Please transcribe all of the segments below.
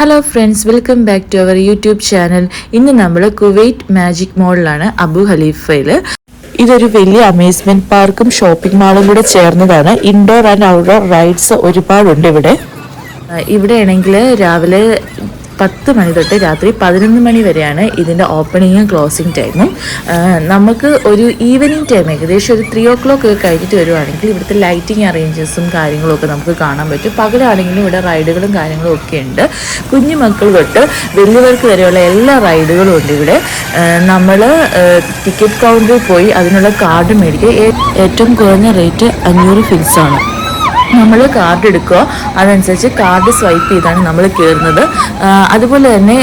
Hello friends welcome back to our YouTube channel ഇന്ന് നമ്മൾ Kuwait magic മോളിലാണ് Abu ഖലീഫയിൽ ഇതൊരു വലിയ അമ്യൂസ്മെന്റ് പാർക്കും ഷോപ്പിംഗ് മാളും കൂടെ ചേർന്നതാണ്. ഇൻഡോർ ആൻഡ് ഔട്ട്ഡോർ റൈഡ്സ് ഒരുപാടുണ്ട് ഇവിടെ. ഇവിടെയാണെങ്കിൽ രാവിലെ പത്ത് മണി തൊട്ട് രാത്രി പതിനൊന്ന് മണി വരെയാണ് ഇതിന്റെ ഓപ്പണിങ്ങും ക്ലോസിങ് ടൈമും നമുക്ക് ഒരു ഈവനിങ് ടൈം ഏകദേശം ഒരു ത്രീ ഓ ക്ലോക്ക് ഒക്കെ കഴിഞ്ഞിട്ട് വരുവാണെങ്കിൽ ഇവിടുത്തെ ലൈറ്റിംഗ് അറേഞ്ചസും കാര്യങ്ങളും ഒക്കെ നമുക്ക് കാണാൻ പറ്റും. പകലാണെങ്കിലും ഇവിടെ റൈഡുകളും കാര്യങ്ങളും ഒക്കെ ഉണ്ട്. കുഞ്ഞു മക്കൾ തൊട്ട് വലിയവർക്ക് വരെയുള്ള എല്ലാ റൈഡുകളും ഉണ്ട് ഇവിടെ. നമ്മൾ ടിക്കറ്റ് കൗണ്ടറിൽ പോയി അതിനുള്ള കാർഡ് മേടിക്കുക. ഏറ്റവും കുറഞ്ഞ റേറ്റ് അഞ്ഞൂറ് ആണ്. നമ്മൾ കാർഡ് എടുക്കുക. അതനുസരിച്ച് കാർഡ് സ്വൈപ്പ് ചെയ്താണ് നമ്മൾ കയറുന്നത് അതുപോലെ തന്നെ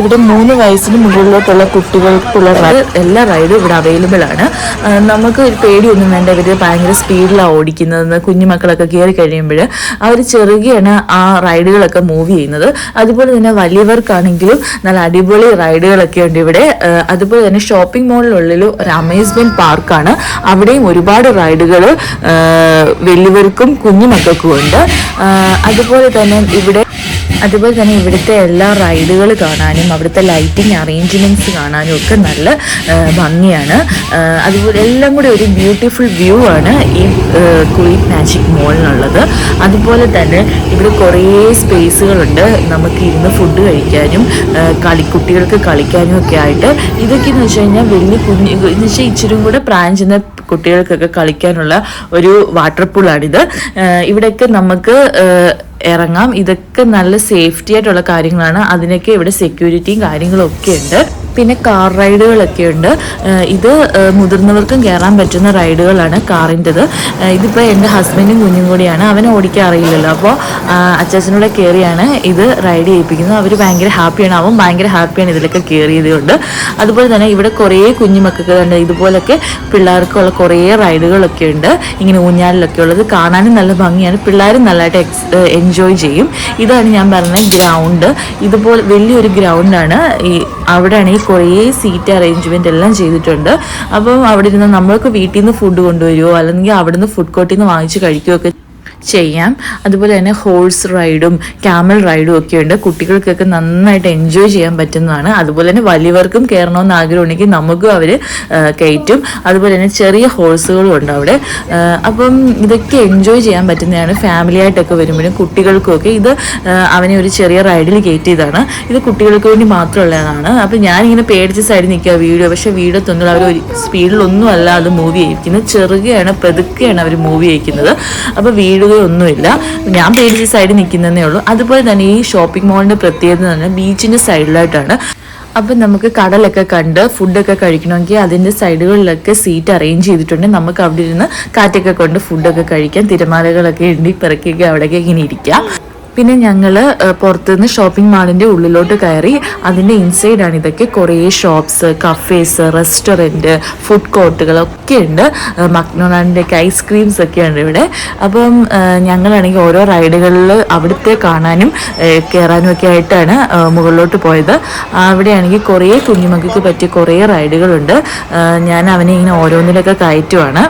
ഇവിടെ മൂന്ന് വയസ്സിന് മുകളിലോട്ടുള്ള കുട്ടികൾക്കുള്ള എല്ലാ റൈഡും ഇവിടെ അവൈലബിൾ ആണ്. നമുക്ക് ഒരു പേടിയൊന്നും വേണ്ട. ഇവർ ഭയങ്കര സ്പീഡിലാണ് ഓടിക്കുന്നത്. കുഞ്ഞുമക്കളൊക്കെ കയറി കഴിയുമ്പോൾ അവർ ചെറുകയാണ് ആ റൈഡുകളൊക്കെ മൂവ് ചെയ്യുന്നത്. അതുപോലെ തന്നെ വലിയവർക്കാണെങ്കിലും നല്ല അടിപൊളി റൈഡുകളൊക്കെ ഉണ്ട് ഇവിടെ. അതുപോലെ തന്നെ ഷോപ്പിംഗ് മോളിനുള്ളിൽ ഒരു അമ്യൂസ്മെന്റ് പാർക്കാണ് അവിടെയും ഒരുപാട് റൈഡുകൾ വലിയവർക്കും കുഞ്ഞുമക്കൾക്കും ഉണ്ട്. അതുപോലെ തന്നെ ഇവിടെ അതുപോലെ തന്നെ ഇവിടുത്തെ എല്ലാ റൈഡുകൾ കാണാനും അവിടുത്തെ ലൈറ്റിംഗ് അറേഞ്ച്മെന്റ്സ് കാണാനും ഒക്കെ നല്ല ഭംഗിയാണ്. അതുപോലെ എല്ലാം കൂടി ഒരു ബ്യൂട്ടിഫുൾ വ്യൂ ആണ് ഈ കുളി മാജിക് മോളിനുള്ളത്. അതുപോലെ തന്നെ ഇവിടെ കുറേ സ്പേസുകളുണ്ട്. നമുക്ക് ഇരുന്ന് ഫുഡ് കഴിക്കാനും കളി കുട്ടികൾക്ക് കളിക്കാനും ഒക്കെ ആയിട്ട്. ഇതൊക്കെ എന്ന് വെച്ച് കഴിഞ്ഞാൽ വലിയ കുഞ്ഞ് എന്ന് വെച്ചാൽ ഇച്ചിരി കൂടെ പ്രായം ചെന്ന കുട്ടികൾക്കൊക്കെ കളിക്കാനുള്ള ഒരു വാട്ടർ പൂളാണിത്. ഇവിടെയൊക്കെ നമുക്ക് ഇറങ്ങാം. ഇതൊക്കെ നല്ല സേഫ്റ്റി ആയിട്ടുള്ള കാര്യങ്ങളാണ്. അതിനൊക്കെ ഇവിടെ സെക്യൂരിറ്റിയും കാര്യങ്ങളും ഒക്കെ ഉണ്ട്. പിന്നെ കാർ റൈഡുകളൊക്കെ ഉണ്ട്. ഇത് മുതിർന്നവർക്കും കയറാൻ പറ്റുന്ന റൈഡുകളാണ് കാറിന്റെത്. ഇതിപ്പോൾ എന്റെ ഹസ്ബൻഡും കുഞ്ഞും കൂടിയാണ്. അവൻ ഓടിക്കാൻ അറിയില്ലല്ലോ. അപ്പോൾ അച്ചാച്ചനൂടെ കയറിയാണ് ഇത് റൈഡ് ചെയ്യിപ്പിക്കുന്നത്. അവർ ഭയങ്കര ഹാപ്പിയാണ് അവൻ ഭയങ്കര ഹാപ്പിയാണ് ഇതിലൊക്കെ കയറിയത് കൊണ്ട് അതുപോലെ തന്നെ ഇവിടെ കുറേ കുഞ്ഞുമക്കൾക്ക് ഉണ്ട്. ഇതുപോലൊക്കെ പിള്ളേർക്കുള്ള കുറേ റൈഡുകളൊക്കെ ഉണ്ട്. ഇങ്ങനെ ഊഞ്ഞാലിലൊക്കെ ഉള്ളത് കാണാനും നല്ല ഭംഗിയാണ്. പിള്ളേരും നല്ലതായിട്ട് എൻജോയ് ചെയ്യും. ഇതാണ് ഞാൻ പറഞ്ഞ ഗ്രൗണ്ട് ഇതുപോലെ വലിയൊരു ഗ്രൗണ്ടാണ് ഈ അവിടെയാണെങ്കിൽ കുറേ സീറ്റ് അറേഞ്ച്മെന്റ് എല്ലാം ചെയ്തിട്ടുണ്ട്. അപ്പം അവിടെ ഇരുന്ന് നമ്മൾക്ക് വീട്ടിൽ നിന്ന് ഫുഡ് കൊണ്ടുവരുമോ അല്ലെങ്കിൽ അവിടെ നിന്ന് ഫുഡ് കോർട്ടിൽ നിന്ന് വാങ്ങിച്ച് കഴിക്കുകയൊക്കെ ചെയ്യാം. അതുപോലെ തന്നെ ഹോഴ്സ് റൈഡും ക്യാമൽ റൈഡും ഒക്കെ ഉണ്ട്. കുട്ടികൾക്കൊക്കെ നന്നായിട്ട് എൻജോയ് ചെയ്യാൻ പറ്റുന്നതാണ്. അതുപോലെ തന്നെ വലിയവർക്കും കയറണമെന്ന് ആഗ്രഹമുണ്ടെങ്കിൽ നമുക്കും അവർ കയറ്റും. അതുപോലെ തന്നെ ചെറിയ ഹോഴ്സുകളും ഉണ്ട് അവിടെ. അപ്പം ഇതൊക്കെ എൻജോയ് ചെയ്യാൻ പറ്റുന്നതാണ്. ഫാമിലി ആയിട്ടൊക്കെ വരുമ്പോഴും കുട്ടികൾക്കൊക്കെ ഇത് അവനെ ഒരു ചെറിയ റൈഡിൽ കയറ്റിയതാണ് ഇത് കുട്ടികൾക്ക് വേണ്ടി മാത്രമുള്ളതാണ്. അപ്പം ഞാനിങ്ങനെ പേടിച്ച സൈഡിൽ നിൽക്കുക വീഡിയോ. പക്ഷേ വീഡിയോ തൊന്നും അവർ സ്പീഡിലൊന്നും അല്ല അത് മൂവ് ചെയ്യിക്കുന്നത് ചെറുകയാണ് പെതുക്കെയാണ് അവർ മൂവ് ചെയ്യിക്കുന്നത്. അപ്പോൾ വീഴുകയൊന്നുമില്ല ഞാൻ പേടിച്ച സൈഡിൽ നിൽക്കുന്നതേ ഉള്ളൂ. അതുപോലെ തന്നെ ഈ ഷോപ്പിംഗ് മോളിന്റെ പ്രത്യേകത എന്ന് പറഞ്ഞാൽ ബീച്ചിന്റെ സൈഡിലായിട്ടാണ് അപ്പം നമുക്ക് കടലൊക്കെ കണ്ട് ഫുഡൊക്കെ കഴിക്കണമെങ്കിൽ അതിന്റെ സൈഡുകളിലൊക്കെ സീറ്റ് അറേഞ്ച് ചെയ്തിട്ടുണ്ട് നമുക്ക് അവിടെ ഇരുന്ന് കാറ്റൊക്കെ കൊണ്ട് ഫുഡൊക്കെ കഴിക്കാം. തിരമാലകളൊക്കെ ഇണ്ടി പിറക്കിയൊക്കെ അവിടെയൊക്കെ ഇങ്ങനെ ഇരിക്കാം. പിന്നെ ഞങ്ങൾ പുറത്തുനിന്ന് ഷോപ്പിംഗ് മാളിന്റെ ഉള്ളിലോട്ട് കയറി അതിന്റെ ഇൻസൈഡാണ് ഇതൊക്കെ കുറേ ഷോപ്സ് കഫേസ് റെസ്റ്റോറന്റ് ഫുഡ് കോർട്ടുകളൊക്കെ ഉണ്ട്. മക്ഡൊണാൾഡിന്റെ ഒക്കെ ഐസ്ക്രീംസ് ഒക്കെ ഉണ്ട് ഇവിടെ. അപ്പം ഞങ്ങളാണെങ്കിൽ ഓരോ റൈഡുകളിൽ അവിടുത്തെ കാണാനും കയറാനും ഒക്കെ ആയിട്ടാണ് മുകളിലോട്ട് പോയത്. അവിടെയാണെങ്കിൽ കുറേ കുഞ്ഞുമക്കൾക്ക് പറ്റിയ കുറേ റൈഡുകളുണ്ട് ഞാൻ അവനെ ഇങ്ങനെ ഓരോന്നിലൊക്കെ കയറ്റുവാണ്.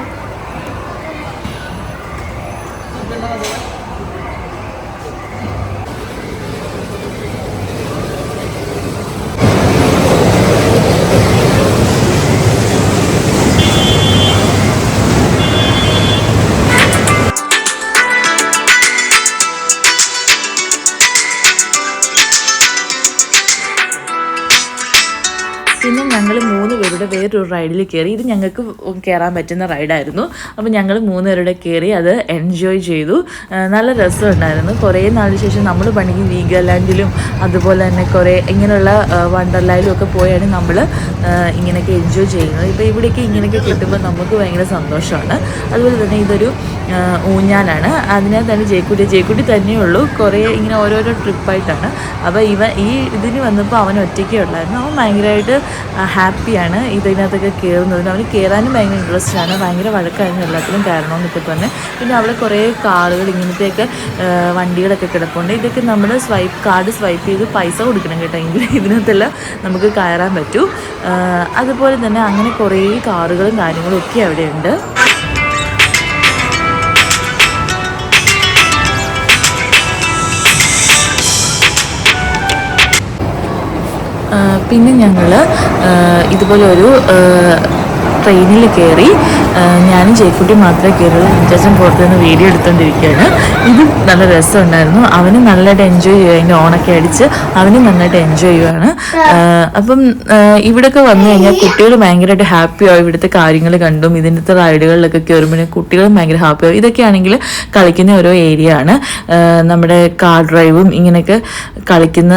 വേറൊരു റൈഡിൽ കയറി ഇത് ഞങ്ങൾക്ക് കയറാൻ പറ്റുന്ന റൈഡായിരുന്നു അപ്പോൾ ഞങ്ങൾ മൂന്നുപേരുടെ കയറി അത് എൻജോയ് ചെയ്തു. നല്ല രസമുണ്ടായിരുന്നു. കുറേ നാളിന് ശേഷം നമ്മൾ പണിക്ക് വീഗാലാൻഡിലും അതുപോലെ തന്നെ കുറേ ഇങ്ങനെയുള്ള വണ്ടർലാൻഡിലും ഒക്കെ പോയാണ് നമ്മൾ ഇങ്ങനെയൊക്കെ എൻജോയ് ചെയ്യുന്നത്. ഇപ്പോൾ ഇവിടേക്ക് ഇങ്ങനെയൊക്കെ കിട്ടുമ്പോൾ നമുക്ക് ഭയങ്കര സന്തോഷമാണ്. അതുപോലെ തന്നെ ഇതൊരു ഊഞ്ഞാലാണ്. അതിനകത്ത് തന്നെ ജയക്കുട്ടി ജയക്കുട്ടി തന്നെയുള്ളൂ കുറേ ഇങ്ങനെ ഓരോരോ ട്രിപ്പായിട്ടാണ്. അപ്പോൾ ഇവ ഈ ഇതിന് വന്നപ്പോൾ അവൻ ഒറ്റയ്ക്കേ ഉള്ളായിരുന്നു. അവൻ ഭയങ്കരമായിട്ട് ഹാപ്പിയാണ് ഇതിനകത്തൊക്കെ കയറുന്നതിന്. അവന് കയറാനും ഭയങ്കര ഇൻട്രസ്റ്റ് ആണ്. ഭയങ്കര വഴക്കായിരുന്നു എല്ലാത്തിലും കയറണമെന്നൊക്കെ തന്നെ. പിന്നെ അവിടെ കുറേ കാറുകൾ ഇങ്ങനത്തെയൊക്കെ വണ്ടികളൊക്കെ കിടപ്പുണ്ട്. ഇതൊക്കെ നമ്മൾ സ്വൈപ്പ് കാർഡ് സ്വൈപ്പ് ചെയ്ത് പൈസ കൊടുക്കണം കേട്ടോ. എങ്കിൽ ഇതിനകത്തെല്ലാം നമുക്ക് കയറാൻ പറ്റൂ. അതുപോലെ തന്നെ അങ്ങനെ കുറേ കാറുകളും കാര്യങ്ങളും ഒക്കെ അവിടെയുണ്ട്. പിന്നെ ഞങ്ങൾ ഇതുപോലെ ഒരു ട്രെയിനിൽ കയറി ഞാനും ജയക്കുട്ടി മാത്രമേ അഞ്ചാച്ചൻ പുറത്തു നിന്ന് വീഡിയോ എടുത്തുകൊണ്ടിരിക്കുകയാണ് ഇതും നല്ല രസമുണ്ടായിരുന്നു. അവനും നല്ലതായിട്ട് എൻജോയ് ചെയ്യുക അതിന്റെ ഓണൊക്കെ അടിച്ച് അവനും നന്നായിട്ട് എൻജോയ് ചെയ്യുവാണ്. അപ്പം ഇവിടെയൊക്കെ വന്നു കഴിഞ്ഞാൽ കുട്ടികൾ ഭയങ്കരമായിട്ട് ഹാപ്പി ആവും. ഇവിടുത്തെ കാര്യങ്ങൾ കണ്ടും ഇതിന്റെ റൈഡുകളിലൊക്കെ കയറുമ്പോൾ കുട്ടികളും ഭയങ്കര ഹാപ്പി ആവും. ഇതൊക്കെയാണെങ്കിൽ കളിക്കുന്ന ഓരോ ഏരിയ ആണ്. നമ്മുടെ കാർ ഡ്രൈവും ഇങ്ങനെയൊക്കെ കളിക്കുന്ന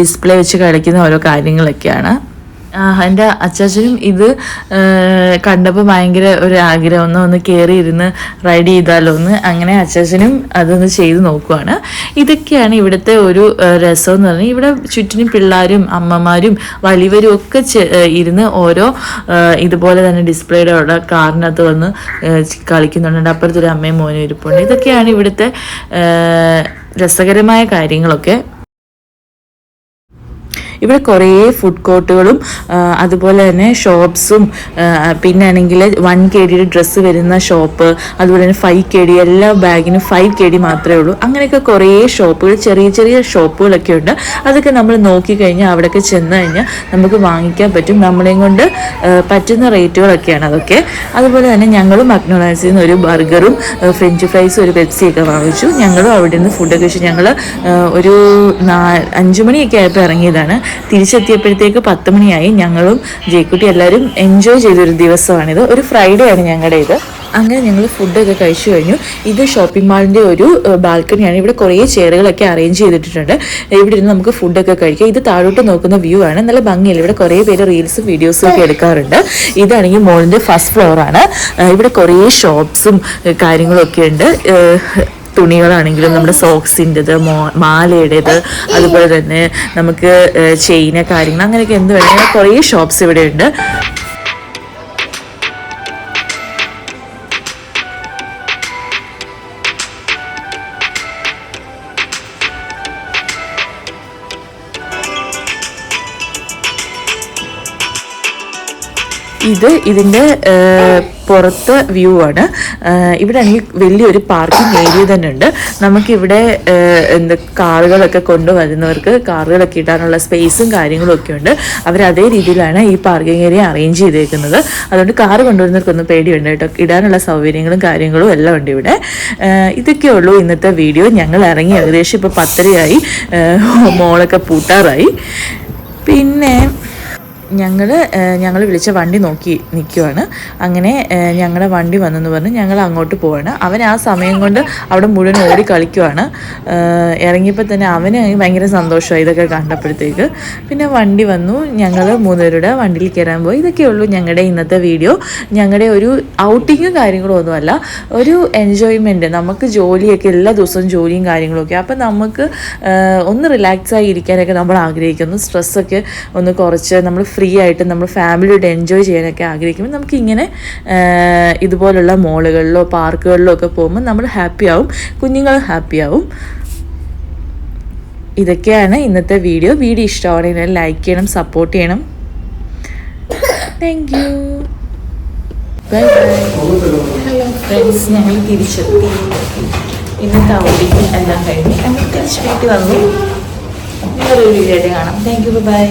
ഡിസ്പ്ലേ വെച്ച് കളിക്കുന്ന ഓരോ കാര്യങ്ങളൊക്കെയാണ്. എന്റെ അച്ചാച്ചനും ഇത് കണ്ടപ്പോൾ ഭയങ്കര ഒരു ആഗ്രഹം. ഒന്ന് ഒന്ന് കയറി ഇരുന്ന് റൈഡ് ചെയ്താലോ എന്ന്. അങ്ങനെ അച്ചാച്ചനും അതൊന്ന് ചെയ്ത് നോക്കുവാണ്. ഇതൊക്കെയാണ് ഇവിടുത്തെ ഒരു രസം എന്ന് പറഞ്ഞാൽ ഇവിടെ ചുറ്റിനും പിള്ളേരും അമ്മമാരും വലിയവരും ഒക്കെ ഇരുന്ന് ഓരോ ഇതുപോലെ തന്നെ ഡിസ്പ്ലേയുടെ അവിടെ കാറിനകത്ത് വന്ന് കളിക്കുന്നുണ്ട്. അപ്പുറത്തൊരു അമ്മയും മോനും ഇരിപ്പുണ്ട്. ഇതൊക്കെയാണ് ഇവിടുത്തെ രസകരമായ കാര്യങ്ങളൊക്കെ. ഇവിടെ കുറേ ഫുഡ് കോർട്ടുകളും അതുപോലെ തന്നെ ഷോപ്സും പിന്നെ ആണെങ്കിൽ വൺ കെ ഡിയുടെ ഡ്രസ്സ് വരുന്ന ഷോപ്പ് അതുപോലെ തന്നെ ഫൈവ് കെ ഡി എല്ലാ ബാഗിനും ഫൈവ് കെ ഡി മാത്രമേ ഉള്ളൂ. അങ്ങനെയൊക്കെ കുറേ ഷോപ്പുകൾ ചെറിയ ചെറിയ ഷോപ്പുകളൊക്കെ ഉണ്ട്. അതൊക്കെ നമ്മൾ നോക്കിക്കഴിഞ്ഞാൽ അവിടെയൊക്കെ ചെന്ന് കഴിഞ്ഞാൽ നമുക്ക് വാങ്ങിക്കാൻ പറ്റും. നമ്മളെയും കൊണ്ട് പറ്റുന്ന റേറ്റുകളൊക്കെയാണ് അതൊക്കെ. അതുപോലെ തന്നെ ഞങ്ങളും മക്ഡൊണാൾഡ്സിൽ നിന്ന് ഒരു ബർഗറും ഫ്രഞ്ച് ഫ്രൈസും ഒരു പെപ്സിയൊക്കെ വാങ്ങിച്ചു. ഞങ്ങളും അവിടെ നിന്ന് ഫുഡൊക്കെ കഴിച്ചു ഞങ്ങൾ ഒരു നാ അഞ്ചു മണിയൊക്കെ ആയപ്പോൾ ഇറങ്ങിയതാണ്. തിരിച്ചെത്തിയപ്പോഴത്തേക്ക് പത്ത് മണിയായി ഞങ്ങളും ജയ്ക്കുട്ടി എല്ലാവരും എൻജോയ് ചെയ്തൊരു ദിവസമാണിത്. ഒരു ഫ്രൈഡേ ആണ് ഞങ്ങളുടെ ഇത് അങ്ങനെ ഞങ്ങൾ ഫുഡൊക്കെ കഴിച്ചു കഴിഞ്ഞു. ഇത് ഷോപ്പിംഗ് മാളിന്റെ ഒരു ബാൽക്കണിയാണ് ഇവിടെ കുറേ ചെയറുകളൊക്കെ അറേഞ്ച് ചെയ്തിട്ടുണ്ട് ഇവിടെ ഇരുന്ന് നമുക്ക് ഫുഡൊക്കെ കഴിക്കാം. ഇത് താഴോട്ട് നോക്കുന്ന വ്യൂ ആണ്. നല്ല ഭംഗിയല്ല? ഇവിടെ കുറേ പേര് റീൽസും വീഡിയോസും ഒക്കെ എടുക്കാറുണ്ട്. ഇതാണെങ്കിൽ മോളിന്റെ ഫസ്റ്റ് ഫ്ലോറാണ് ഇവിടെ കുറേ ഷോപ്സും കാര്യങ്ങളൊക്കെ ഉണ്ട്. തുണികളാണെങ്കിലും നമ്മുടെ സോക്സിന്റെത് മോ മാലയുടേത് അതുപോലെ തന്നെ നമുക്ക് ചെയിന് കാര്യങ്ങൾ അങ്ങനെയൊക്കെ എന്ത് വേണമെങ്കിലും കുറേ ഷോപ്സ് ഇവിടെ ഉണ്ട്. ഇത് ഇതിന്റെ പുറത്ത് വ്യൂ ആണ്. ഇവിടെ ആണെങ്കിൽ വലിയൊരു പാർക്കിംഗ് ഏരിയ തന്നെ ഉണ്ട്. നമുക്കിവിടെ എന്താ കാറുകളൊക്കെ കൊണ്ടുവരുന്നവർക്ക് കാറുകളൊക്കെ ഇടാനുള്ള സ്പേസും കാര്യങ്ങളും ഒക്കെ ഉണ്ട്. അവർ അതേ രീതിയിലാണ് ഈ പാർക്കിംഗ് ഏരിയ അറേഞ്ച് ചെയ്തേക്കുന്നത്. അതുകൊണ്ട് കാർ കൊണ്ടുവരുന്നവർക്കൊന്നും പേടിയുണ്ട് കേട്ടോ. ഇടാനുള്ള സൗകര്യങ്ങളും കാര്യങ്ങളും എല്ലാം ഉണ്ട് ഇവിടെ. ഇതൊക്കെ ഉള്ളൂ ഇന്നത്തെ വീഡിയോ ഞങ്ങൾ ഇറങ്ങി ഏകദേശം ഇപ്പോൾ പത്തരയായി. മോളൊക്കെ പൂട്ടാറായി. പിന്നെ ഞങ്ങൾ ഞങ്ങൾ വിളിച്ച വണ്ടി നോക്കി നിൽക്കുവാണ് അങ്ങനെ ഞങ്ങളുടെ വണ്ടി വന്നെന്ന് പറഞ്ഞ് ഞങ്ങൾ അങ്ങോട്ട് പോവാണ്. അവൻ ആ സമയം കൊണ്ട് അവിടെ മുഴുവൻ ഓടി കളിക്കുവാണ്. ഇറങ്ങിയപ്പോൾ തന്നെ അവന് ഭയങ്കര സന്തോഷമായി ഇതൊക്കെ കണ്ടപ്പോഴത്തേക്ക്. പിന്നെ വണ്ടി വന്നു. ഞങ്ങൾ മൂന്നുപേരുടെ വണ്ടിയിൽ കയറാൻ പോയി. ഇതൊക്കെയുള്ളൂ ഞങ്ങളുടെ ഇന്നത്തെ വീഡിയോ. ഞങ്ങളുടെ ഒരു ഔട്ടിങ്ങും കാര്യങ്ങളും ഒന്നുമല്ല. ഒരു എൻജോയ്മെന്റ് നമുക്ക് ജോലിയൊക്കെ എല്ലാ ദിവസവും ജോലിയും കാര്യങ്ങളൊക്കെ. അപ്പം നമുക്ക് ഒന്ന് റിലാക്സായി ഇരിക്കാനൊക്കെ നമ്മൾ ആഗ്രഹിക്കുന്നു. സ്ട്രെസ്സൊക്കെ ഒന്ന് കുറച്ച് നമ്മൾ ഫ്രീ ആയിട്ട് നമ്മൾ ഫാമിലിയോട് എൻജോയ് ചെയ്യാനൊക്കെ ആഗ്രഹിക്കുമ്പോൾ നമുക്ക് ഇങ്ങനെ ഇതുപോലുള്ള മോളുകളിലോ പാർക്കുകളിലോ ഒക്കെ പോകുമ്പോൾ നമ്മൾ ഹാപ്പി ആവും കുഞ്ഞുങ്ങൾ ഹാപ്പി ആവും. ഇതൊക്കെയാണ് ഇന്നത്തെ വീഡിയോ വീഡിയോ ഇഷ്ടമാണെങ്കിൽ ലൈക്ക് ചെയ്യണം സപ്പോർട്ട് ചെയ്യണം. താങ്ക് യു ബൈ ബൈ ഞങ്ങൾ തിരിച്ചെത്തി. ഇന്നത്തെ ഔട്ടിങ് എല്ലാം കഴിഞ്ഞ് ഞങ്ങൾ തിരിച്ച് വീട്ടിൽ വന്നു. വേറൊരു വീഡിയോ കാണാം. Thank you by